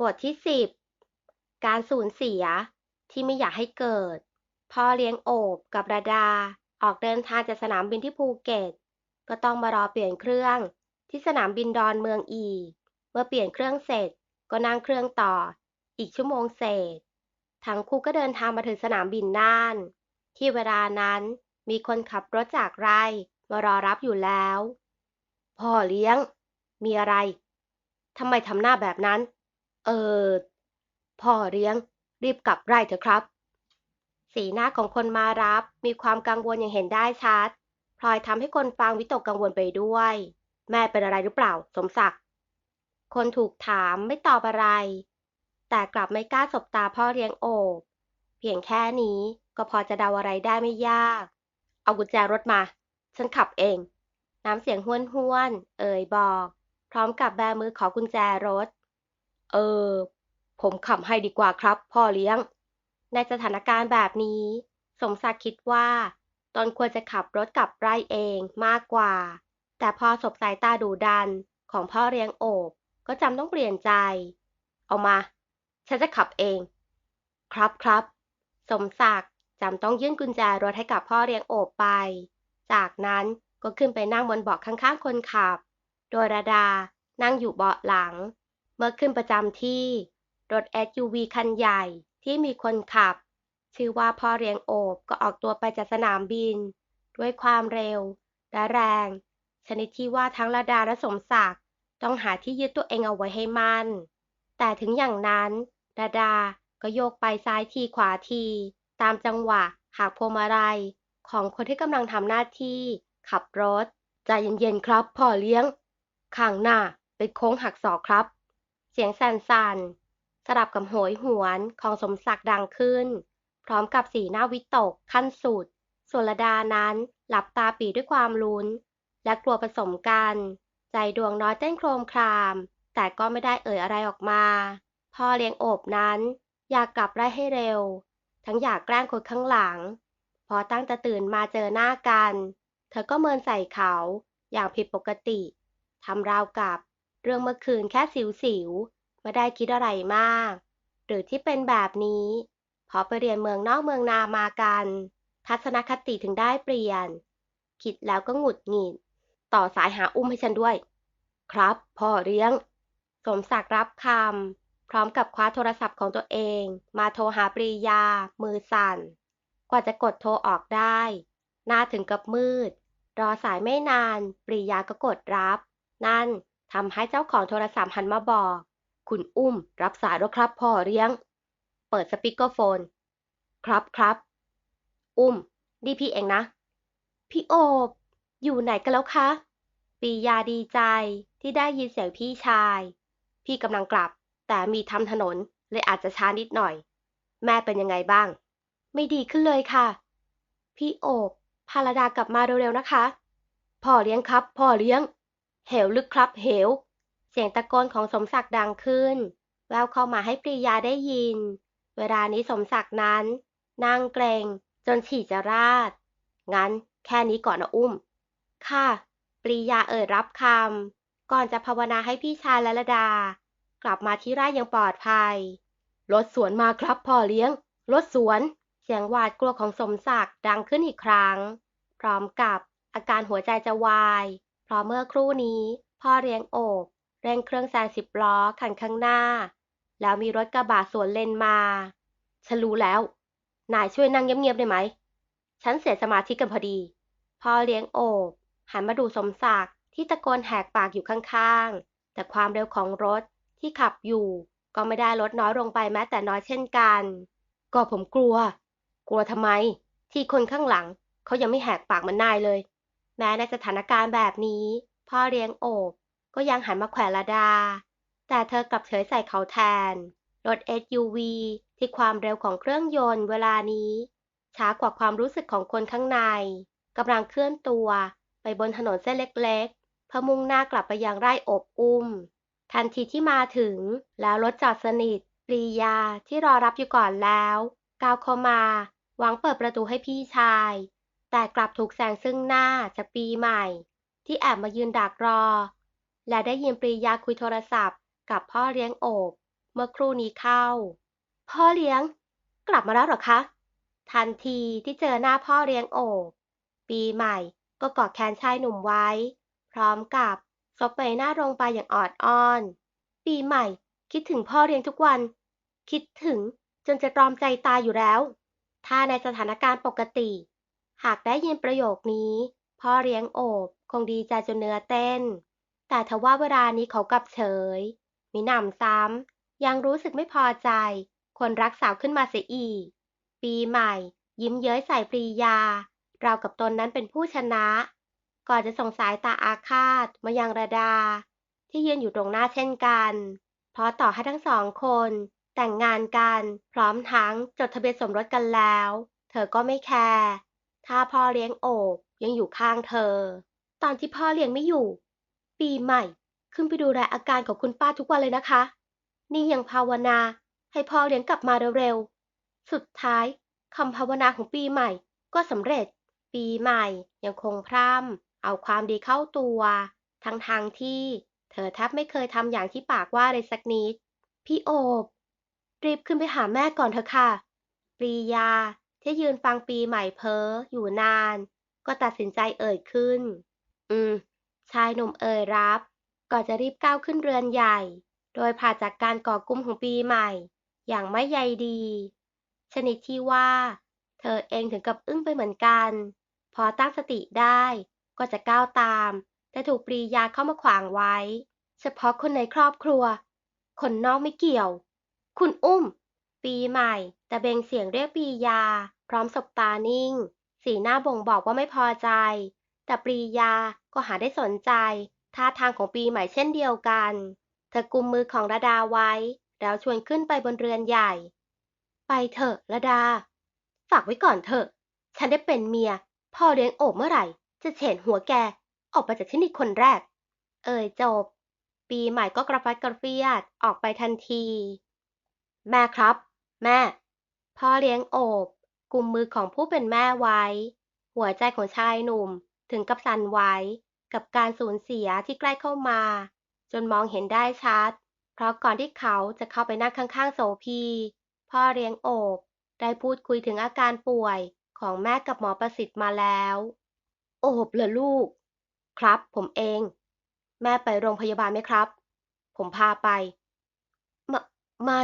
บทที่สิบการสูญเสียที่ไม่อยากให้เกิด พ่อเลี้ยงโอบกับราดา ออกเดินทางจากสนามบินที่ภูเก็ต ก็ต้องมารอเปลี่ยนเครื่อง ที่สนามบินดอนเมืองอีก เมื่อเปลี่ยนเครื่องเสร็จก็นั่งเครื่องต่อ อีกชั่วโมงเศษ ทั้งคู่ก็เดินทางมาถึงสนามบินน่าน ที่เวลานั้นมีคนขับรถจากไร่มารอรับอยู่แล้ว พ่อเลี้ยง มีอะไรทำไมทำหน้าแบบนั้น เออ พ่อเลี้ยง รีบกลับไร่เถอะครับ สีหน้าของคนมารับมีความกังวลอย่างเห็นได้ชัด พลอยทำให้คนฟังวิตกกังวลไปด้วย แม่เป็นอะไรหรือเปล่า สมศักดิ์ คนถูกถามไม่ตอบอะไร แต่กลับไม่กล้าสบตาพ่อเลี้ยงโอบ เพียงแค่นี้ก็พอจะเดาอะไรได้ไม่ยาก เอากุญแจรถมา ฉันขับเอง น้ำเสียงห้วนห้วนๆเอ่ยบอก พร้อมกับแบมือขอกุญแจรถ เออ ผมขับให้ดีกว่าครับ พ่อเลี้ยง ในสถานการณ์แบบนี้ สมศักดิ์คิดว่าตอนควรจะขับรถกลับไร่เองมากกว่า แต่พอสบสายตาดูดันของพ่อเลี้ยงโอบ ก็จำต้องเปลี่ยนใจ เอามา ฉันจะขับเอง ครับครับ สมศักดิ์จำต้องยื่นกุญแจรถให้กับพ่อเลี้ยงโอบไป จากนั้นก็ขึ้นไปนั่งบนเบาะข้างๆคนขับ โดยราดานั่งอยู่เบาะหลัง เมื่อขึ้นประจำที่ รถ SUV คันใหญ่ที่มีคนขับ ชื่อว่าพ่อเลี้ยงโอบก็ออกตัวไปจากสนามบิน ด้วยความเร็ว และแรง ชนิดที่ว่าทั้งระดาและสมศักดิ์ต้องหาที่ยึดตัวเองเอาไว้ให้มั่น แต่ถึงอย่างนั้นระดาก็โยกไปซ้ายทีขวาที ตามจังหวะหากพวงมาลัยของคนที่กำลังทำหน้าที่ ขับรถ ใจเย็นๆครับพ่อเลี้ยง ข้างหน้าเป็นโค้งหักศอกครับ เสียงสั่นๆสลับกับโหยหวนของสมศักดิ์ดังขึ้น พร้อมกับสีหน้าวิตกขั้นสุดส่วนระดานั้นหลับตาปีด้วยความลุ้น และกลัวผสมกัน ใจดวงน้อยเต้นโครมคราม แต่ก็ไม่ได้เอ่ยอะไรออกมาพ่อเลี้ยงโอบนั้น อยากกลับไร่ให้เร็ว ทั้งอยากแกล้งคนข้างหลัง พอตั้งแต่ตื่นมาเจอหน้ากัน เธอก็เมินใส่เขาอย่างผิดปกติทำราวกับ เรื่องเมื่อคืนแค่สิวๆไม่ได้คิดอะไรมาก หรือที่เป็นแบบนี้เพอไปเรียนเมืองนอกเมืองนามากัน ทัศนคติถึงได้เปลี่ยน คิดแล้วก็หงุดหงิด ต่อสายหาอุ้มให้ฉันด้วย ครับพ่อเลี้ยง สมศักดิ์รับคำพร้อมกับคว้าโทรศัพท์ของตัวเอง มาโทรหาปรียา มือสั่น กว่าจะกดโทรออกได้ หน้าถึงกับมืด รอสายไม่นาน ปรียาก็กดรับ นั่น ทำให้เจ้าของโทรศัพท์หันมาบอก คุณอุ้มรับสายแล้วครับพ่อเลี้ยง เปิดสปีกเกอร์โฟน ครับครับ อุ้มนี่พี่เองนะ พี่โอบ อยู่ไหนกันแล้วคะ ปียาดีใจที่ได้ยินเสียงพี่ชาย พี่กำลังกลับ แต่มีทำถนนเลยอาจจะช้านิดหน่อย แม่เป็นยังไงบ้าง ไม่ดีขึ้นเลยค่ะ พี่โอบพาราดากลับมาเร็วๆนะคะ พ่อเลี้ยงครับ พ่อเลี้ยง เหวลึกครับเหว เสียงตะโกนของสมศักดิ์ดังขึ้น แววเข้ามาให้ปรียาได้ยิน เวลานี้สมศักดิ์นั้นนั่งเกรงจนฉี่จะราด งั้นแค่นี้ก่อนนะอุ้ม ค่ะ ปรียาเอ่ยรับคำ ก่อนจะภาวนาให้พี่ชายและระดา กลับมาที่ไร่ย่างปลอดภัย รถสวนมาครับพ่อเลี้ยง รถสวน เสียงหวาดกลัวของสมศักดิ์ดังขึ้นอีกครั้ง พร้อมกับอาการหัวใจจะวาย เพราะเมื่อครู่นี้พ่อเลี้ยงโอบเร่งเครื่องแซงสิบล้อคันข้างหน้า แล้วมีรถกระบะสวนเลนมา ฉันรู้แล้ว นายช่วยนั่งเงียบๆได้ไหม ฉันเสียสมาธิกันพอดี พ่อเลี้ยงโอบหันมาดูสมศักดิ์ที่ตะโกนแหกปากอยู่ข้างๆ แต่ความเร็วของรถที่ขับอยู่ ก็ไม่ได้ลดน้อยลงไปแม้แต่น้อยเช่นกัน ก็ผมกลัว กลัวทำไม ที่คนข้างหลังเขายังไม่แหกปากเหมันนายเลย แม้ในสถานการณ์แบบนี้ พ่อเลี้ยงโอบก็ยังหันมาแขวะระดา แต่เธอกลับเฉยใส่เขาแทน รถ SUV ที่ความเร็วของเครื่องยนต์เวลานี้ ช้ากว่าความรู้สึกของคนข้างในกำลังเคลื่อนตัวไปบนถนนเส้นเล็กๆเพื่อมุ่งหน้ากลับไปยังไร่อบอุ้ม ทันทีที่มาถึงแล้วรถจอดสนิทปรียาที่รอรับอยู่ก่อนแล้วก้าวเข้ามาหวังเปิดประตูให้พี่ชาย แต่กลับถูกแซงซึ่งหน้าจากปีใหม่ ที่แอบมายืนดักรอ และได้ยินปรียาคุยโทรศัพท์ กับพ่อเลี้ยงโอบ เมื่อครู่นี้เข้า พ่อเลี้ยง กลับมาแล้วหรอคะ ทันทีที่เจอหน้าพ่อเลี้ยงโอบ ปีใหม่ก็กอดแขนชายหนุ่มไว้ พร้อมกับซบใบหน้าลงไปอย่างออดอ้อน ปีใหม่คิดถึงพ่อเลี้ยงทุกวัน คิดถึงจนจะตรอมใจตายอยู่แล้ว ถ้าในสถานการณ์ปกติ หากได้ยินประโยคนี้ พ่อเลี้ยงโอบคงดีใจจนเนื้อเต้น แต่ทว่าเวลานี้เขากลับเฉยมีหนำซ้ำยังรู้สึกไม่พอใจ คนรักสาวขึ้นมาเสียอีก ปีใหม่ ยิ้มเย้ยใส่ปรียา เรากับตนนั้นเป็นผู้ชนะ ก่อนจะส่งสายตาอาฆาตมายังระดา ที่ยืนอยู่ตรงหน้าเช่นกัน เพราะต่อให้ทั้งสองคน แต่งงานกัน พร้อมทั้งจดทะเบียนสมรสกันแล้ว เธอก็ไม่แคร์ ถ้าพ่อเลี้ยงโอบยังอยู่ข้างเธอ ตอนที่พ่อเลี้ยงไม่อยู่ ปีใหม่ขึ้นไปดูแลอาการของคุณป้าทุกวันเลยนะคะ นี่ยังภาวนาให้พ่อเลี้ยงกลับมาเร็วๆ สุดท้ายคำภาวนาของปีใหม่ก็สำเร็จ ปีใหม่ยังคงพร่ำเอาความดีเข้าตัว ทั้งทางที่เธอแทบไม่เคยทำอย่างที่ปากว่าเลยสักนิด พี่โอบ รีบขึ้นไปหาแม่ก่อนเถอะค่ะ ปรียา ที่ยืนฟังปีใหม่เพ้ออยู่นาน ก็ตัดสินใจเอ่ยขึ้น อืม ชายหนุ่มเอ่ยรับ ก่อนจะรีบก้าวขึ้นเรือนใหญ่ โดยผ่าจากการก่อกลุ้มของปีใหม่ อย่างไม่ใยดี ชนิดที่ว่า เธอเองถึงกับอึ้งไปเหมือนกัน พอตั้งสติได้ก็จะก้าวตาม แต่ถูกปรียาเข้ามาขวางไว้ เฉพาะคนในครอบครัว คนนอกไม่เกี่ยว คุณอุ้ม ปีใหม่ แต่เบงเสียงเรียกปียา พร้อมสบตานิ่ง สีหน้าบ่งบอกว่าไม่พอใจ แต่ปรียาก็หาได้สนใจ ท่าทางของปีใหม่เช่นเดียวกัน เธอกุมมือของระดาไว้ แล้วชวนขึ้นไปบนเรือนใหญ่ ไปเถอะระดา ฝากไว้ก่อนเถอะ ฉันได้เป็นเมีย พ่อเลี้ยงโอบเมื่อไหร่ จะเฉดหัวแก ออกไปจากที่นี่คนแรก เอ่ยจบ ปีใหม่ก็กระฟัดกระเฟียดออกไปทันที แม่ครับ แม่ พ่อเลี้ยงโอบกุมมือของผู้เป็นแม่ไว้ หัวใจของชายหนุ่มถึงกับสั่นไหวกับการสูญเสียที่ใกล้เข้ามา จนมองเห็นได้ชัด เพราะก่อนที่เขาจะเข้าไปนั่งข้างๆโสพี พ่อเลี้ยงโอบได้พูดคุยถึงอาการป่วยของแม่กับหมอประสิทธิ์มาแล้ว โอบเหรอลูก ครับ ผมเอง แม่ไปโรงพยาบาลไหมครับ ผมพาไป ไม่ไม่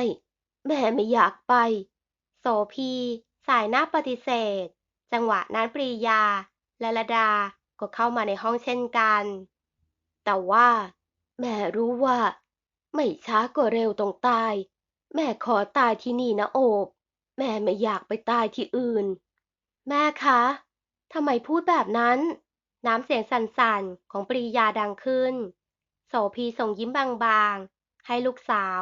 แม่ไม่อยากไป โสพีสายหน้าปฏิเสธ จังหวะนั้นปรียา และระดาก็เข้ามาในห้องเช่นกัน แต่ว่า แม่รู้ว่า ไม่ช้าก็เร็วต้องตาย แม่ขอตายที่นี่นะโอบ แม่ไม่อยากไปตายที่อื่น แม่คะทำไมพูดแบบนั้น น้ำเสียงสั่นๆ ของปรียาดังขึ้น โสพีส่งยิ้มบางๆ ให้ลูกสาว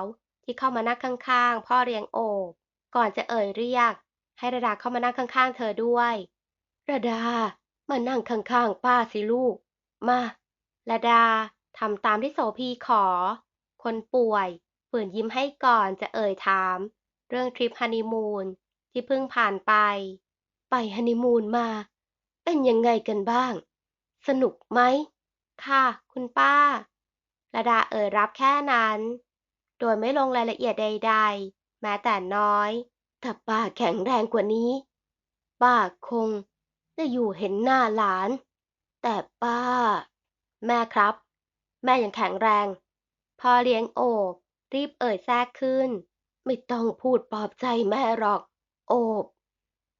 ที่เข้ามานั่งข้างๆ พ่อเลี้ยงโอบ ก่อนจะเอ่ยเรียก ให้ระดาเข้ามานั่งข้างๆ เธอด้วย ระดา มานั่งข้างๆ ป้าสิลูก มาระดาทำตามที่โสพีขอ คนป่วยฝืนยิ้มให้ก่อนจะเอ่ยถาม เรื่องทริปฮันนีมูนที่เพิ่งผ่านไป ไปฮันนีมูนมา เป็นยังไงกันบ้าง สนุกไหม ค่ะ คุณป้าระดาเอ่ยรับแค่นั้น โดยไม่ลงรายละเอียดใดๆ แม้แต่น้อย ถ้าป้าแข็งแรงกว่านี้ ป้าคงได้อยู่เห็นหน้าหลาน แต่ป้า แม่ครับ แม่ยังแข็งแรงพ่อเลี้ยงโอบรีบเอ่ยแทรกขึ้น ไม่ต้องพูดปลอบใจแม่หรอก โอบ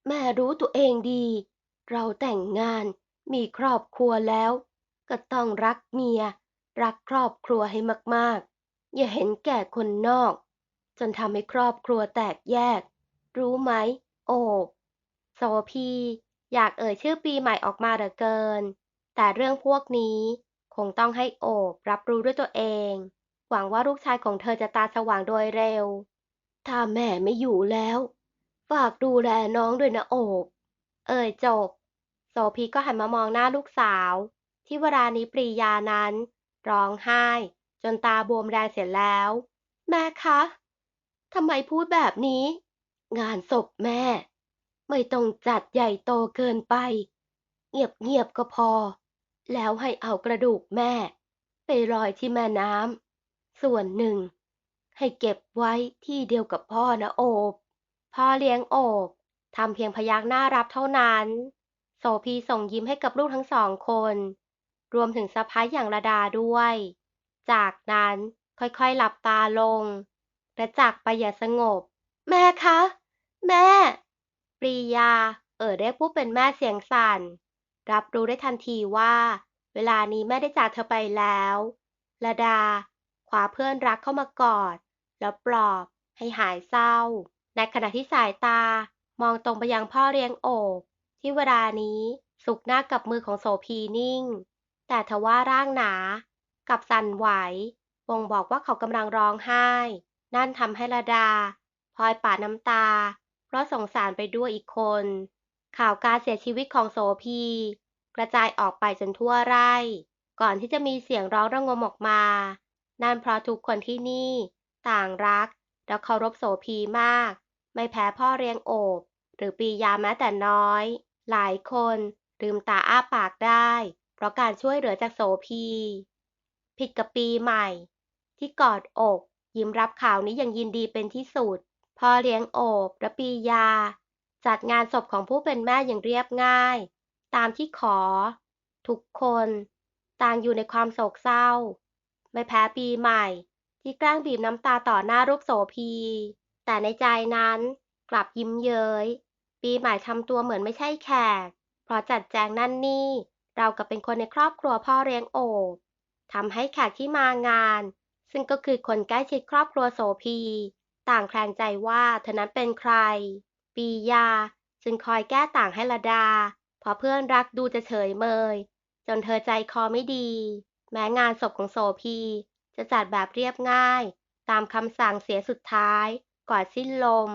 แม่รู้ตัวเองดี เราแต่งงานมีครอบครัวแล้ว ก็ต้องรักเมีย รักครอบครัวให้มากๆ อย่าเห็นแก่คนนอก จนทำให้ครอบครัวแตกแยก รู้ไหม โอบโสพี อยากเอ่ยชื่อปีใหม่ออกมาเหลือเกิน แต่เรื่องพวกนี้คงต้องให้โอบรับรู้ด้วยตัวเอง หวังว่าลูกชายของเธอจะตาสว่างโดยเร็ว ถ้าแม่ไม่อยู่แล้ว ฝากดูแลน้องด้วยนะโอบ เอ่ยจบโสพีก็หันมามองหน้าลูกสาว ที่เวลานี้ปรียานั้น ร้องไห้ จนตาบวมแดงเสียแล้ว แม่คะทำไมพูดแบบนี้ งานศพแม่ ไม่ต้องจัดใหญ่โตเกินไป เงียบๆก็พอ แล้วให้เอากระดูกแม่ ไปลอยที่แม่น้ำส่วนหนึ่ง ให้เก็บไว้ที่เดียวกับพ่อนะโอบพ่อเลี้ยงโอบทำเพียงพยักหน้ารับเท่านั้น โสพีส่งยิ้มให้กับลูกทั้งสองคน รวมถึงสะพ้ายอย่างระดาด้วย จากนั้นค่อยๆหลับตาลง และจากไปอย่างสงบ แม่คะ แม่ ปรียา เอ่ยเรียกผู้เป็นแม่เสียงสั่น รับรู้ได้ทันทีว่า เวลานี้แม่ได้จากเธอไปแล้วระดาคว้าเพื่อนรักเข้ามากอด แล้วปลอบให้หายเศร้า ในขณะที่สายตามองตรงไปยังพ่อเลี้ยงโอบที่เวลานี้สุกหน้ากับมือของโสพีนิ่ง แต่ทว่าร่างหนา กับสั่นไหวบ่งบอกว่าเขากำลังร้องไห้ นั่นทำให้ระดาพลอยปาดน้ำตา เพราะสงสารไปด้วยอีกคน ข่าวการเสียชีวิตของโสพี กระจายออกไปจนทั่วไร่ ก่อนที่จะมีเสียงร้องระงมออกมา นั่นเพราะทุกคนที่นี่ ต่างรัก และเคารพโสพีมาก ไม่แพ้พ่อเรียงโอบ หรือปียาแม้แต่น้อย หลายคนลืมตาอ้าปากได้ เพราะการช่วยเหลือจากโสพี ผิดกับปีใหม่ ที่กอดอก ยิ้มรับข่าวนี้อย่างยินดีเป็นที่สุดพ่อเลี้ยงโอบและปียา จัดงานศพของผู้เป็นแม่อย่างเรียบง่าย ตามที่ขอ ทุกคน ต่างอยู่ในความโศกเศร้า ไม่แพ้ปีใหม่ ที่แกล้งบีบน้ำตาต่อหน้ารูปโสพี แต่ในใจนั้นกลับยิ้มเย้ย ปีใหม่ทำตัวเหมือนไม่ใช่แขก เพราะจัดแจงนั่นนี่ เรากับเป็นคนในครอบครัวพ่อเลี้ยงโอบ ทำให้แขกที่มางาน ซึ่งก็คือคนใกล้ชิดครอบครัวโสพี ต่างแคลงใจว่าเธอนั้นเป็นใคร ปียาจึงคอยแก้ต่างให้ละดา เพราะเพื่อนรักดูจะเฉยเมย จนเธอใจคอไม่ดี แม้งานศพของโสพี จะจัดแบบเรียบง่าย ตามคำสั่งเสียสุดท้ายก่อนสิ้นลม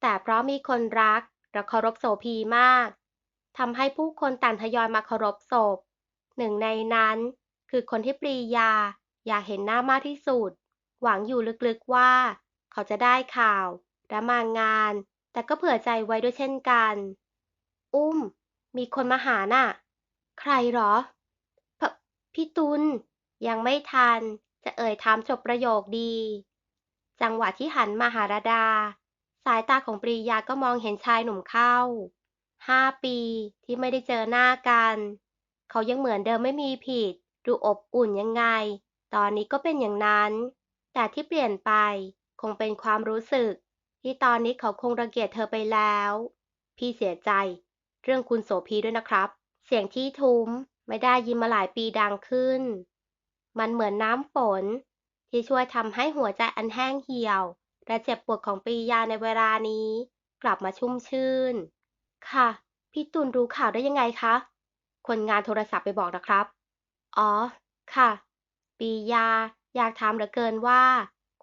แต่เพราะมีคนรักและเคารพโสพีมากทำให้ผู้คนต่างทยอยมาเคารพศพ หนึ่งในนั้น คือคนที่ปรียา อยากเห็นหน้ามากที่สุด หวังอยู่ลึกๆว่า เขาจะได้ข่าวและมางาน แต่ก็เผื่อใจไว้ด้วยเช่นกัน อุ้ม มีคนมาหาน่ะ ใครหรอพพี่ตุลยังไม่ทัน จะเอ่ยถามจบประโยคดี จังหวะที่หันมาหาราดา สายตาของปรียาก็มองเห็นชายหนุ่มเข้าห้าปีที่ไม่ได้เจอหน้ากัน เขายังเหมือนเดิมไม่มีผิด ดูอบอุ่นยังไง ตอนนี้ก็เป็นอย่างนั้น แต่ที่เปลี่ยนไปคงเป็นความรู้สึก ที่ตอนนี้เขาคงรังเกียจเธอไปแล้ว พี่เสียใจ เรื่องคุณโสพีด้วยนะครับ เสียงที่ทุ้มไม่ได้ยินมาหลายปีดังขึ้น มันเหมือนน้ำฝน ที่ช่วยทำให้หัวใจอันแห้งเหี่ยว และเจ็บปวดของปียาในเวลานี้ กลับมาชุ่มชื่น ค่ะ พี่ตุลรู้ข่าวได้ยังไงคะ คนงานโทรศัพท์ไปบอกนะครับ อ๋อ ค่ะ ปียา อยากถามเหลือเกินว่า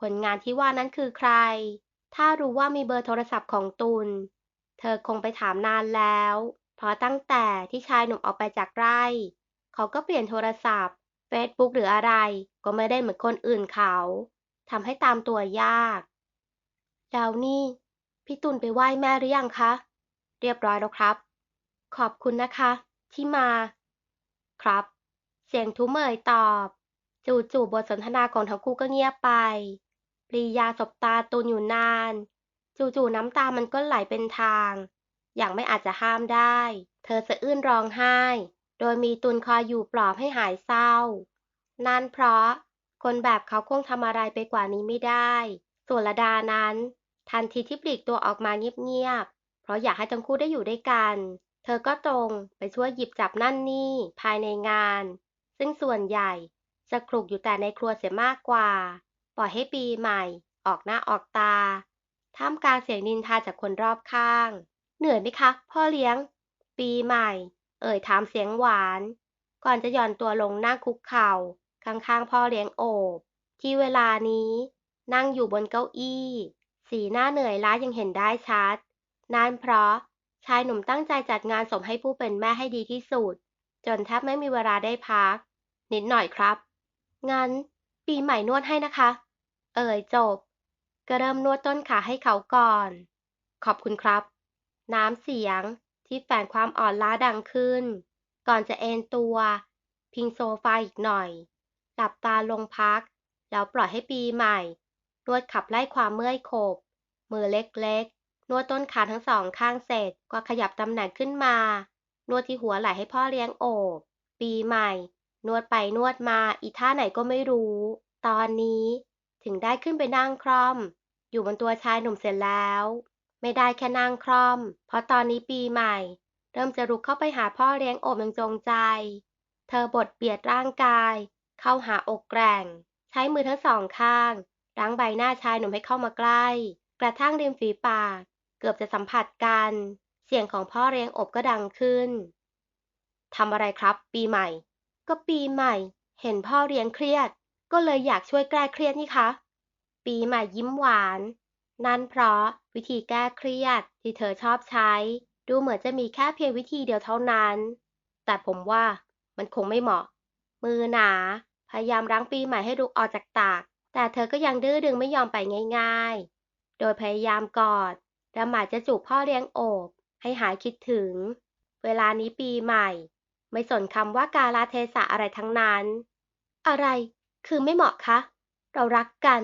คนงานที่ว่านั้นคือใคร ถ้ารู้ว่ามีเบอร์โทรศัพท์ของตุล เธอคงไปถามนานแล้ว เพราะตั้งแต่ที่ชายหนุ่มออกไปจากไร่ เขาก็เปลี่ยนโทรศัพท์เฟซบุ๊กหรืออะไร ก็ไม่ได้เหมือนคนอื่นเขาทำให้ตามตัวยาก แล้วนี่ พี่ตุลไปไหว้แม่หรือยังคะ เรียบร้อยแล้วครับ ขอบคุณนะคะ ที่มา ครับ เสียงทุ้มเอ่ยตอบ จู่ๆบทสนทนาของทั้งคู่ก็เงียบไป ปรียาสบตาตุลอยู่นาน จู่ๆน้ำตามันก็ไหลเป็นทาง อย่างไม่อาจจะห้ามได้ เธอสะอื้นร้องไห้ โดยมีตุลคอยอยู่ปลอบให้หายเศร้า นั่นเพราะคนแบบเขาคงทำอะไรไปกว่านี้ไม่ได้ ส่วนระดานั้น ทันทีที่ปลีกตัวออกมาเงียบๆ เพราะอยากให้ทั้งคู่ได้อยู่ด้วยกัน เธอก็ตรงไปช่วยหยิบจับนั่นนี่ภายในงาน ซึ่งส่วนใหญ่จะคลุกอยู่แต่ในครัวเสียมากกว่า ปล่อยให้ปีใหม่ ออกหน้าออกตา ท่ามกลางเสียงนินทาจากคนรอบข้าง เหนื่อยไหมคะ พ่อเลี้ยง ปีใหม่ เอ่ยถามเสียงหวาน ก่อนจะหย่อนตัวลงนั่งคุกเข่า ข้างๆพ่อเลี้ยงโอบ ที่เวลานี้ นั่งอยู่บนเก้าอี้ สีหน้าเหนื่อยล้ายังเห็นได้ชัด นั่นเพราะชายหนุ่มตั้งใจจัดงานศพให้ผู้เป็นแม่ให้ดีที่สุด จนแทบไม่มีเวลาได้พัก นิดหน่อยครับ งั้น ปีใหม่นวดให้นะคะ เอ่ยจบ ก็เริ่มนวดต้นขาให้เขาก่อน ขอบคุณครับ น้ำเสียงที่แฝงความอ่อนล้าดังขึ้น ก่อนจะเอนตัว พิงโซฟาอีกหน่อย หลับตาลงพัก แล้วปล่อยให้ปีใหม่ นวดขับไล่ความเมื่อยขบ มือเล็กๆ นวดต้นขาทั้งสองข้างเสร็จก็ขยับตำแหน่งขึ้นมา นวดที่หัวไหล่ให้พ่อเลี้ยงโอบ ปีใหม่ นวดไปนวดมาอีท่าไหนก็ไม่รู้ ตอนนี้ถึงได้ขึ้นไปนั่งคร่อม อยู่บนตัวชายหนุ่มเสร็จแล้ว ไม่ได้แค่นั่งคร่อม เพราะตอนนี้ปีใหม่ เริ่มจะรุกเข้าไปหาพ่อเลี้ยงโอบอย่างจงใจ เธอบดเบียดร่างกาย เข้าหาอกแกร่ง ใช้มือทั้งสองข้างรั้งใบหน้าชายหนุ่มให้เข้ามาใกล้ กระทั่งริมฝีปาก เกือบจะสัมผัสกัน เสียงของพ่อเลี้ยงอบก็ดังขึ้นทำอะไรครับ ปีใหม่ ก็ปีใหม่ เห็นพ่อเลี้ยงเครียด ก็เลยอยากช่วยแก้เครียดนี่คะ ปีใหม่ยิ้มหวาน นั่นเพราะวิธีแก้เครียดที่เธอชอบใช้ ดูเหมือนจะมีแค่เพียงวิธีเดียวเท่านั้น แต่ผมว่ามันคงไม่เหมาะ มือหนา พยายามรั้งปีใหม่ให้ลุกออกจากตาก แต่เธอก็ยังดื้อดึงไม่ยอมไปง่าย ๆ โดยพยายามกอดและหมายจะจูบพ่อเลี้ยงโอบ ให้หายคิดถึง เวลานี้ปีใหม่ ไม่สนคำว่ากาลาเทศะอะไรทั้งนั้น อะไรคือไม่เหมาะคะ เรารักกัน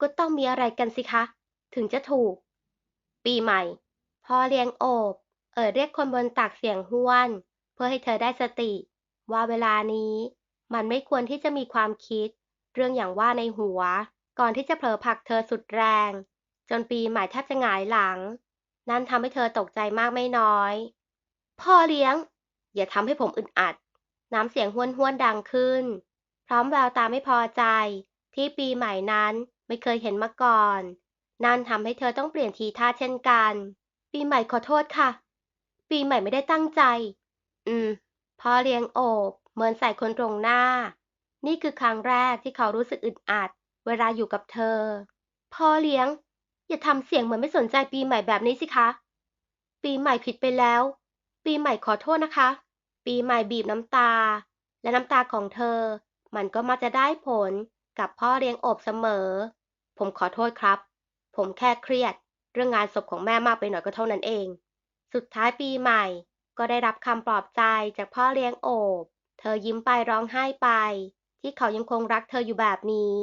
ก็ต้องมีอะไรกันสิคะ ถึงจะถูก ปีใหม่ พ่อเลี้ยงโอบ เอ่ยเรียกคนบนตักเสียงห้วน เพื่อให้เธอได้สติ ว่าเวลานี้ มันไม่ควรที่จะมีความคิด เรื่องอย่างว่าในหัว ก่อนที่จะเผลอผลักเธอสุดแรง จนปีใหม่แทบจะหงายหลัง นั่นทำให้เธอตกใจมากไม่น้อย พ่อเลี้ยง อย่าทำให้ผมอึดอัด น้ำเสียงห้วนห้วนดังขึ้น พร้อมแววตาไม่พอใจ ที่ปีใหม่นั้นไม่เคยเห็นมาก่อน นั่นทำให้เธอต้องเปลี่ยนทีท่าเช่นกัน ปีใหม่ขอโทษค่ะ ปีใหม่ไม่ได้ตั้งใจ อืมพ่อเลี้ยงโอบเหมือนใส่คนตรงหน้า นี่คือครั้งแรกที่เขารู้สึกอึดอัด เวลาอยู่กับเธอ พ่อเลี้ยง อย่าทำเสียงเหมือนไม่สนใจปีใหม่แบบนี้สิคะ ปีใหม่ผิดไปแล้ว ปีใหม่ขอโทษนะคะ ปีใหม่บีบน้ำตา และน้ำตาของเธอ มันก็มักจะได้ผลกับพ่อเลี้ยงโอบเสมอ ผมขอโทษครับ ผมแค่เครียด เรื่องงานศพของแม่มากไปหน่อยก็เท่านั้นเอง สุดท้ายปีใหม่ก็ได้รับคำปลอบใจจากพ่อเลี้ยงโอบ เธอยิ้มไปร้องไห้ไป ที่เขายังคงรักเธออยู่แบบนี้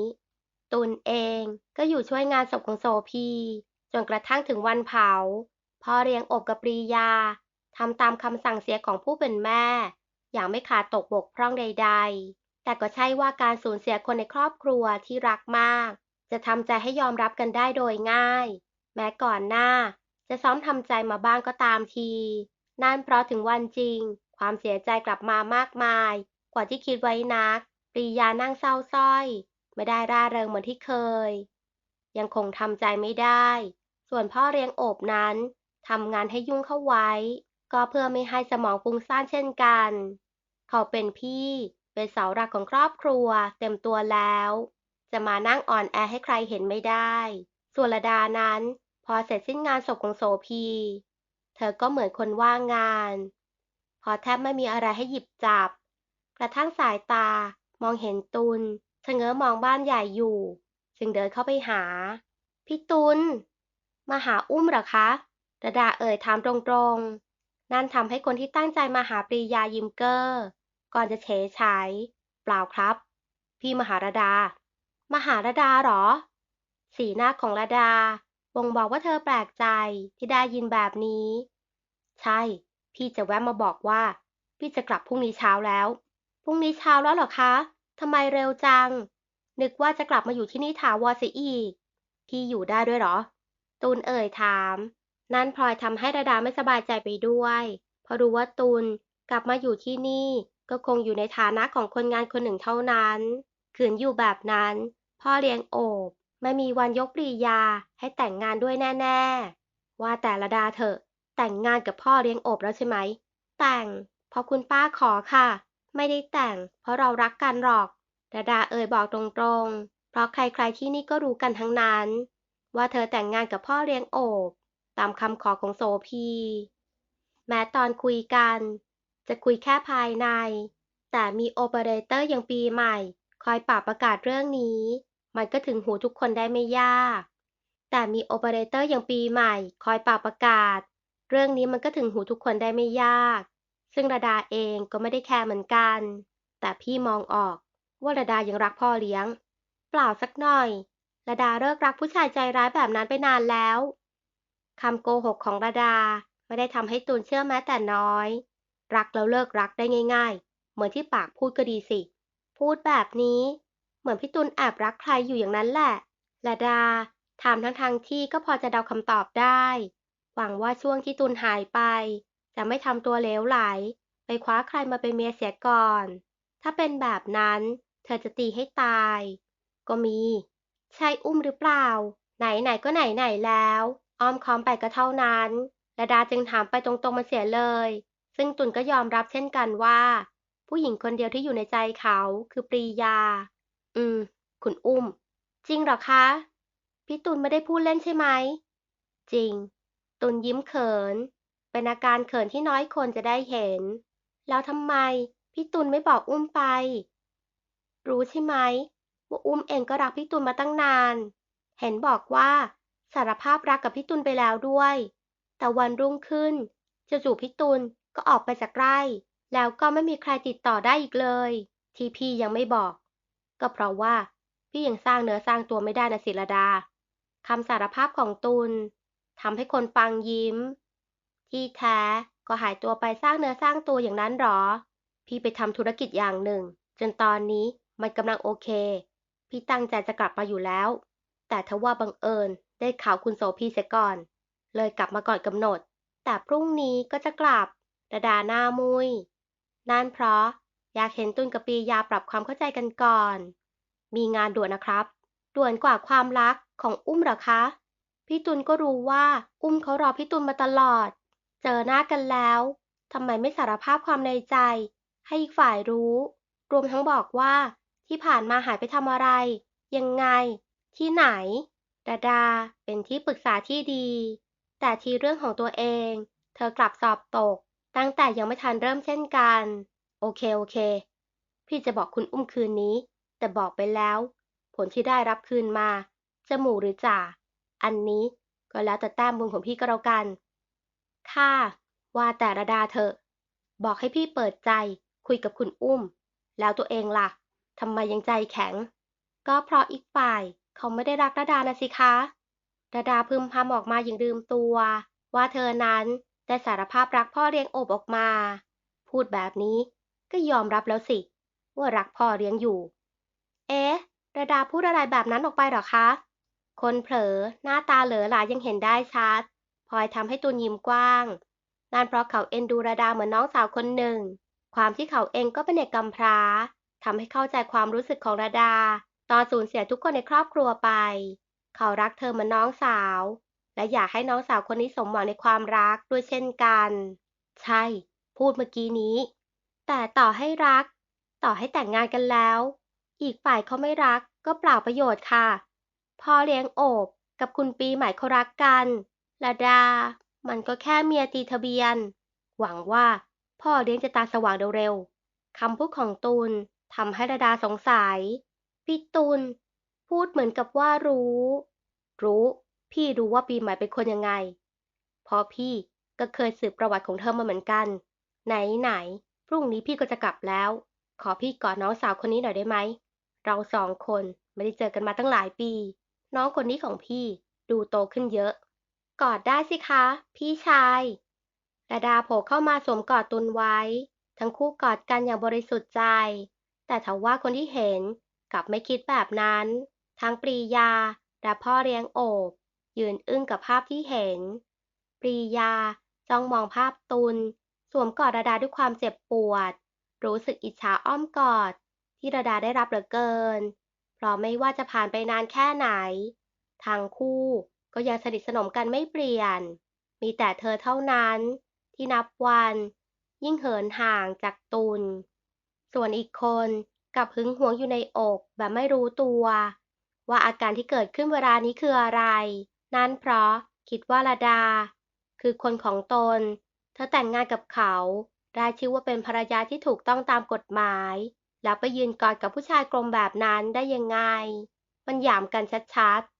ตุนเองก็อยู่ช่วยงานศพของโซพีจนกระทั่งถึงวันเผา พ่อเลี้ยงโอบกับปรียา ทำตามคำสั่งเสียของผู้เป็นแม่ อย่างไม่ขาดตกบกพร่องใด ๆ แต่ก็ใช่ว่าการสูญเสียคนในครอบครัวที่รักมาก จะทำใจให้ยอมรับกันได้โดยง่าย แม้ก่อนหน้า จะซ้อมทำใจมาบ้างก็ตามที นั่นเพราะถึงวันจริง ความเสียใจกลับมามากมาย กว่าที่คิดไว้นักปรียานั่งเศร้าส้อย ไม่ได้ร่าเริงเหมือนที่เคย ยังคงทำใจไม่ได้ ส่วนพ่อเลี้ยงโอบนั้นทำงานให้ยุ่งเข้าไว้ ก็เพื่อไม่ให้สมองฟุ้งซ่านเช่นกัน เขาเป็นพี่ เป็นเสาหลักของครอบครัว เต็มตัวแล้ว จะมานั่งอ่อนแอให้ใครเห็นไม่ได้ ส่วนระดานั้น พอเสร็จสิ้นงานศพของโสพี เธอก็เหมือนคนว่างงาน พอแทบไม่มีอะไรให้หยิบจับ กระทั่งสายตามองเห็นตุลชะเง้อมองบ้านใหญ่อยู่ จึงเดินเข้าไปหา พี่ตุลมาหาอุ้มหรอคะระดาเอ่ยถามตรงๆ นั่นทำให้คนที่ตั้งใจมาหาปรียายิมเกอ้อก่อนจะเฉยฉายเปล่าครับ พี่มหารดา มหารดาหรอ สีหน้าของระดาบ่งบอกว่าเธอแปลกใจที่ได้ยินแบบนี้ ใช่ พี่จะแวะมาบอกว่า พี่จะกลับพรุ่งนี้เช้าแล้ว พรุ่งนี้เช้าแล้วหรอคะทำไมเร็วจัง นึกว่าจะกลับมาอยู่ที่นี่ถาวรเสียอีก พี่อยู่ได้ด้วยหรอ ตูนเอ่ยถาม นั่นพลอยทำให้ระดาไม่สบายใจไปด้วยเพราะรู้ว่าตูนกลับมาอยู่ที่นี่ก็คงอยู่ในฐานะของคนงานคนหนึ่งเท่านั้น ขืนอยู่แบบนั้น พ่อเลี้ยงโอบไม่มีวันยกปรียาให้แต่งงานด้วยแน่ ๆ ว่าแต่ละดาเถอะ แต่งงานกับพ่อเลี้ยงโอบแล้วใช่ไหม แต่งเพราะคุณป้าขอค่ะ ไม่ได้แต่ง เพราะเรารักกันหรอกระดาเอ่ยบอกตรงๆ เพราะใครๆที่นี่ก็รู้กันทั้งนั้น ว่าเธอแต่งงานกับพ่อเลี้ยงโอบ ตามคำขอของโซพี แม้ตอนคุยกัน จะคุยแค่ภายใน แต่มีโอเปอเรเตอร์อย่างปีใหม่ คอยปรับประกาศเรื่องนี้ มันก็ถึงหูทุกคนได้ไม่ยาก แต่มีโอเปอเรเตอร์อย่างปีใหม่ คอยปรับประกาศ เรื่องนี้มันก็ถึงหูทุกคนได้ไม่ยาก ซึ่งระดาเองก็ไม่ได้แคร์เหมือนกัน แต่พี่มองออกว่าระดายังรักพ่อเลี้ยง เปล่าสักหน่อยระดาเลิกรักผู้ชายใจร้ายแบบนั้นไปนานแล้ว คำโกหกของระดาไม่ได้ทำให้ตูนเชื่อแม้แต่น้อย รักแล้วเลิกรักได้ง่าย ๆ เหมือนที่ปากพูดก็ดีสิ พูดแบบนี้ เหมือนพี่ตูนแอบรักใครอยู่อย่างนั้นแหละระดาถามทั้งทางที่ก็พอจะเดาคำตอบได้ หวังว่าช่วงที่ตูนหายไป จะไม่ทำตัวเลวไหล ไปคว้าใครมาเป็นเมียเสียก่อน ถ้าเป็นแบบนั้น เธอจะตีให้ตาย ก็มี ใช่อุ้มหรือเปล่า ไหนไหนก็ไหนไหนแล้ว อ้อมค้อมไปก็เท่านั้นระดาจึงถามไปตรงๆมาเสียเลย ซึ่งตุนก็ยอมรับเช่นกันว่า ผู้หญิงคนเดียวที่อยู่ในใจเขาคือปรียา อืม คุณอุ้ม จริงหรอคะ พี่ตุลไม่ได้พูดเล่นใช่ไหม จริง ตุลยิ้มเขิน เป็นอาการเขินที่น้อยคนจะได้เห็น แล้วทำไม พี่ตุลไม่บอกอุ้มไป รู้ใช่ไหมว่าอุ้มเองก็รักพี่ตุลมาตั้งนาน เห็นบอกว่า สารภาพรักกับพี่ตุลไปแล้วด้วย แต่วันรุ่งขึ้นจู่ๆพี่ตุลก็ออกไปจากไร่ แล้วก็ไม่มีใครติดต่อได้อีกเลย ที่พี่ยังไม่บอก ก็เพราะว่าพี่ยังสร้างเนื้อสร้างตัวไม่ได้นะศิรดาคำสารภาพของตุลทำให้คนฟังยิ้ม ที่แท้ก็หายตัวไปสร้างเนื้อสร้างตัวอย่างนั้นหรอ พี่ไปทำธุรกิจอย่างหนึ่ง จนตอนนี้มันกำลังโอเค พี่ตั้งใจจะกลับมาอยู่แล้ว แต่ทว่าบังเอิญ ได้ข่าวคุณโสพีเสียก่อน เลยกลับมาก่อนกำหนด แต่พรุ่งนี้ก็จะกลับระดาหน้ามุย นั่นเพราะอยากเห็นตุนกับปียาปรับความเข้าใจกันก่อน มีงานด่วนนะครับ ด่วนกว่าความรักของอุ้มหรอคะ พี่ตุลก็รู้ว่าอุ้มเขารอพี่ตุลมาตลอด เจอหน้ากันแล้วทำไมไม่สารภาพความในใจ ให้อีกฝ่ายรู้ รวมทั้งบอกว่าที่ผ่านมาหายไปทำอะไร ยังไง ที่ไหน ดาดาเป็นที่ปรึกษาที่ดี แต่ทีเรื่องของตัวเอง เธอกลับสอบตก ตั้งแต่ยังไม่ทันเริ่มเช่นกัน โอเคโอเค พี่จะบอกคุณอุ้มคืนนี้ แต่บอกไปแล้ว ผลที่ได้รับคืนมา จะหมู่หรือจ่า อันนี้ก็แล้วแต่แต้มบุญของพี่ก็แล้วกัน ค่ะ ว่าแต่ระดาเถอะ บอกให้พี่เปิดใจ คุยกับคุณอุ้ม แล้วตัวเองล่ะทำไมยังใจแข็ง ก็เพราะอีกฝ่าย เขาไม่ได้รักระดานะสิคะระดาพึมพำออกมาอย่างลืมตัว ว่าเธอนั้นได้สารภาพรักพ่อเลี้ยงโอบออกมา พูดแบบนี้ก็ยอมรับแล้วสิ ว่ารักพ่อเลี้ยงอยู่ เอ๊ะระดาพูดอะไรแบบนั้นออกไปหรอคะ คนเผลอหน้าตาเหลอหลายยังเห็นได้ชัดพลอยทำให้ตูนยิ้มกว้างนั่นเพราะเขาเอ็นดูระดาเหมือนน้องสาวคนหนึ่ง ความที่เขาเองก็เป็นเด็กกำพร้าทำให้เข้าใจความรู้สึกของระดา ตอนสูญเสียทุกคนในครอบครัวไป เขารักเธอเหมือนน้องสาว และอยากให้น้องสาวคนนี้สมหวังในความรักด้วยเช่นกัน ใช่ พูดเมื่อกี้นี้ แต่ต่อให้รัก ต่อให้แต่งงานกันแล้ว อีกฝ่ายเขาไม่รักก็เปล่าประโยชน์ค่ะพ่อเลี้ยงโอบกับคุณปีใหม่เขารักกันระดา มันก็แค่เมียตีทะเบียน หวังว่าพ่อเลี้ยงจะตาสว่างเร็วๆคำพูดของตูนทำให้ระดาสงสัย พี่ตูนพูดเหมือนกับว่ารู้ รู้ พี่รู้ว่าปีใหม่เป็นคนยังไงเพราะพี่ก็เคยสืบประวัติของเธอมาเหมือนกัน ไหนไหนพรุ่งนี้พี่ก็จะกลับแล้ว ขอพี่กอดน้องสาวคนนี้หน่อยได้ไหม เราสองคนไม่ได้เจอกันมาตั้งหลายปี น้องคนนี้ของพี่ดูโตขึ้นเยอะ กอดได้สิคะ พี่ชายระดาโผล่เข้ามาสวมกอดตุนไว้ ทั้งคู่กอดกันอย่างบริสุทธิ์ใจ แต่ทว่าคนที่เห็น กลับไม่คิดแบบนั้น ทั้งปรียาและพ่อเลี้ยงโอบ ยืนอึ้งกับภาพที่เห็น ปรียาจ้องมองภาพตุลสวมกอดระดาด้วยความเจ็บปวด รู้สึกอิจฉาอ้อมกอด ที่ระดาได้รับเหลือเกิน เพราะไม่ว่าจะผ่านไปนานแค่ไหน ทั้งคู่ก็ยังสนิทสนมกันไม่เปลี่ยน มีแต่เธอเท่านั้นที่นับวัน ยิ่งเหินห่างจากตุลส่วนอีกคน กับหึงหวงอยู่ในอกแบบไม่รู้ตัว ว่าอาการที่เกิดขึ้นเวลานี้คืออะไร นั่นเพราะคิดว่าระดา คือคนของตน เธอแต่งงานกับเขา ได้ชื่อว่าเป็นภรรยาที่ถูกต้องตามกฎหมาย แล้วไปยืนกอดกับผู้ชายกลมแบบนั้นได้ยังไง มันหยามกันชัดๆ